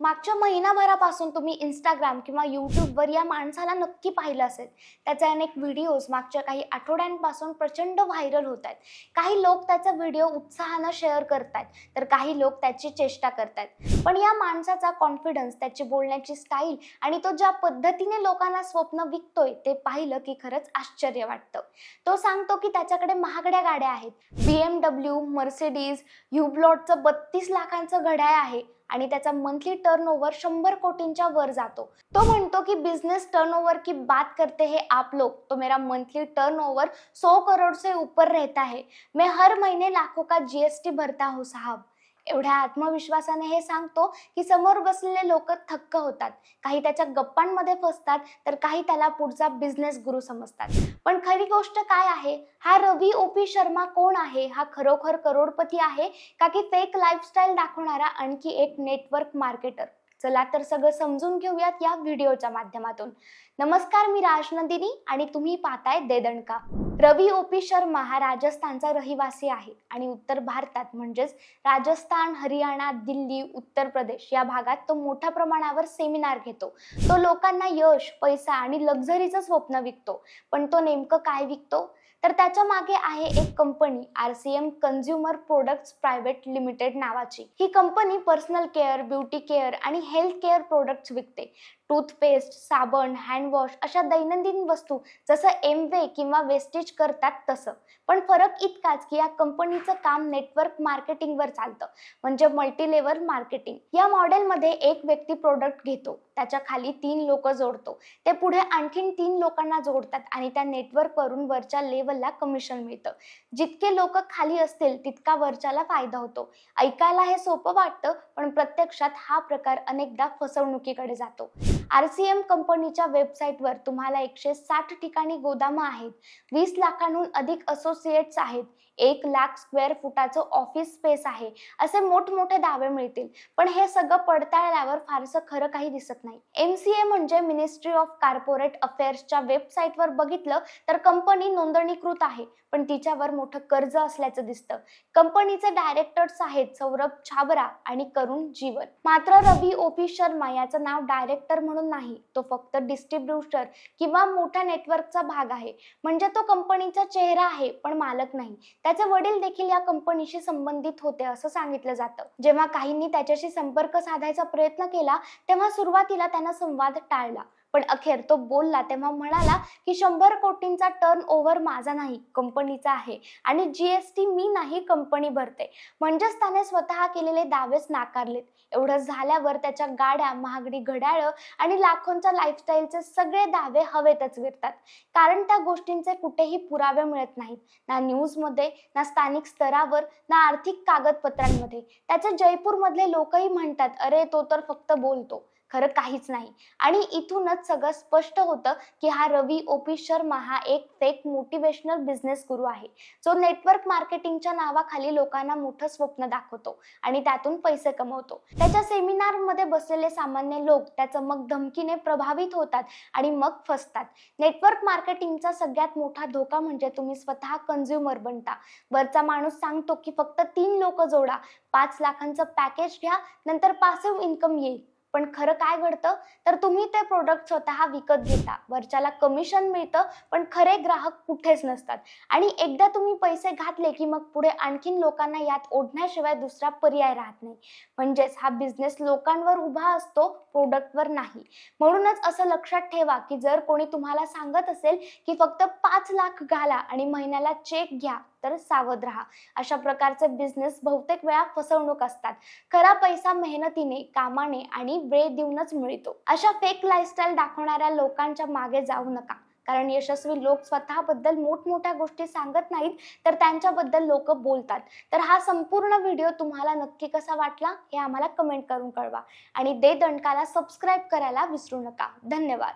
मागच्या महिनाभरापासून तुम्ही इंस्टाग्राम किंवा यूट्यूबवर या माणसाला नक्की पाहिलं असेल. त्याचे अनेक व्हिडिओज मागच्या काही आठवड्यांपासून प्रचंड व्हायरल होत आहेत. काही लोक त्याचा व्हिडिओ उत्साहानं शेअर करतायत. तर काही लोक त्याची चेष्टा करतायत. पण या माणसाचा कॉन्फिडन्स त्याची बोलण्याची स्टाईल आणि तो ज्या पद्धतीने लोकांना स्वप्न विकतोय ते पाहिलं की खरंच आश्चर्य वाटतं. तो सांगतो की त्याच्याकडे महागड्या गाड्या आहेत. बी एम डब्ल्यू मर्सिडीज युब्लॉटचं बत्तीस लाखांचं घड्याळ आहे. आणि त्याचा मंथली टर्नओव्हर शंभर कोटींच्या वर जातो. तो म्हणतो की बिझनेस टर्नओव्हर की बात करते हैं आप लोग तो मेरा मंथली टर्नओव्हर सौ करोड़ से ऊपर रहता है. मैं हर महीने लाखों का जीएसटी भरता हूँ साहब. एवढ्या आत्मविश्वासाने हे सांगतो की समोर बसलेले लोक थक्क होतात. काही त्याच्या गप्पांमध्ये फसतात तर काही त्याला पुढचा बिझनेस गुरु समजतात. पण खरी गोष्ट काय आहे? हा रवी ओपी शर्मा कोण आहे? हा खरोखर करोडपती आहे का की फेक लाईफस्टाईल दाखवणारा आणखी एक नेटवर्क मार्केटर चला तर सगळं समजून घेऊयात या व्हिडिओच्या माध्यमातून. नमस्कार मी राजनंदिनी आणि तुम्ही पाहताय देदणका रवी ओपी शर्मा हा राजस्थानचा रहिवासी आहे आणि उत्तर भारतात म्हणजेच राजस्थान हरियाणा दिल्ली उत्तर प्रदेश या भागात तो मोठ्या प्रमाणावर सेमिनार घेतो. तो लोकांना यश पैसा आणि लक्झरीचं स्वप्न विकतो. पण तो नेमकं काय विकतो? तर त्याच्यामागे आहे एक company R C M consumer products private limited नावाची. ही company personal care beauty care आणि हेल्थ केअर प्रोडक्ट्स विकते. टूथपेस्ट साबण हँडवॉश अशा दैनंदिन वस्तू जसं एमवे किंवा वेस्टेज करतात तसं. पण फरक इतकाच की या कंपनीचं काम नेटवर्क मार्केटिंगवर चालतं. म्हणजे मल्टीलेवल मार्केटिंग या मॉडेलमध्ये एक व्यक्ती प्रोडक्ट घेतो. त्याच्याखाली तीन लोक जोडतो. ते पुढे आणखीन तीन लोकांना जोडतात आणि त्या नेटवर्कवरून वरच्या लेवलला कमिशन मिळतं. जितके लोक खाली असतील तितका वरच्याला फायदा होतो. ऐकायला हे सोपं वाटतं पण प्रत्यक्षात हा प्रकार अनेकदा फसवणुकीकडे जातो. आर सी एम कंपनीच्या वेबसाईटवर तुम्हाला एकशे साठ ठिकाणी गोदामं आहेत. वीस लाखांहून अधिक असोसिएट्स आहेत. एक लाख स्क्वेअर फुटाचं ऑफिस स्पेस आहे. असे मोठमोठे दावे मिळतील. पण हे सगळं पडताळल्यावर फारसं खरं काही दिसत नाही. एम सी ए म्हणजे मिनिस्ट्री ऑफ कॉर्पोरेट अफेअर्सच्या वेबसाईटवर बघितलं तर कंपनी नोंदणीकृत आहे. पण तिच्यावर मोठं कर्ज असल्याचं दिसतं. कंपनीचे डायरेक्टर्स आहेत सौरभ छाबरा आणि करुण जीवन. मात्र रवी ओपी शर्मा याचं नाव डायरेक्टर म्हणून नाही. तो फक्त डिस्ट्रीब्युटर किंवा मोठ्या नेटवर्कचा भाग आहे. म्हणजे तो कंपनीचा चेहरा आहे पण मालक नाही. त्याचे वडील देखील या कंपनीशी संबंधित होते असं सांगितलं जातं. जेव्हा काहींनी त्याच्याशी संपर्क साधायचा प्रयत्न केला तेव्हा सुरुवातीला त्यांना संवाद टाळला. पण अखेर तो बोलला तेव्हा म्हणाला की शंभर कोटींचा टर्न ओव्हर माझा नाही कंपनीचा आहे आणि जीएसटी मी नाही कंपनी भरते. म्हणजेच त्याने स्वतः केलेले दावेच नाकारलेत. एवढं झाल्यावर त्याच्या गाड्या महागडी घड्याळं आणि लाखोंच्या लाईफस्टाईलचे सगळे दावे हवेतच विरतात. कारण त्या गोष्टींचे कुठेही पुरावे मिळत नाहीत. ना न्यूजमध्ये ना स्थानिक स्तरावर ना आर्थिक कागदपत्रांमध्ये. त्याचे जयपूरमधले लोकही म्हणतात अरे तो तर फक्त बोलतो. खरं काहीच नाही. आणि इथूनच सगळं स्पष्ट होतं की हा रवी ओपी शर्मा हा एक फेक मोटिवेशनल बिझनेस गुरु आहे. जो नेटवर्क मार्केटिंगच्या नावाखाली लोकांना मोठं स्वप्न दाखवतो आणि त्यातून पैसे कमवतो. त्याच्या सेमिनारमध्ये बसलेले सामान्य लोक त्याचं मग धमकीने प्रभावित होतात आणि मग फसतात. नेटवर्क मार्केटिंगचा सगळ्यात मोठा धोका म्हणजे तुम्ही स्वतः कन्झ्युमर बनता. वरचा माणूस सांगतो की फक्त तीन लोक जोडा पाच लाखांचं पॅकेज घ्या नंतर पासिव्ह इन्कम येईल. पण खरं काय घडतं? तर तुम्ही ते प्रोडक्ट स्वतः विकत घेता. वरच्याला कमिशन मिळतं पण खरे ग्राहक कुठेच नसतात. आणि एकदा तुम्ही पैसे घातले की मग पुढे आणखीन लोकांना यात ओढण्याशिवाय दुसरा पर्याय राहत नाही. म्हणजेच हा बिझनेस लोकांवर उभा असतो प्रोडक्टवर नाही. म्हणूनच असं लक्षात ठेवा की जर कोणी तुम्हाला सांगत असेल की फक्त पाच लाख घाला आणि महिन्याला चेक घ्या तर सावध राहा. अशा प्रकारचे बिझनेस बहुतेक वेळा फसवणूक असतात. खरा पैसा मेहनतीने कामाने आणि वेळ देऊनच मिळतो. अशा फेक लाईफस्टाईल दाखवणाऱ्या लोकांच्या मागे जाऊ नका. कारण यशस्वी लोक स्वतःबद्दल मोठमोठ्या गोष्टी सांगत नाहीत तर त्यांच्याबद्दल लोक बोलतात. तर हा संपूर्ण व्हिडिओ तुम्हाला नक्की कसा वाटला हे आम्हाला कमेंट करून कळवा. आणि दे दंडकाला सबस्क्राईब करायला विसरू नका. धन्यवाद.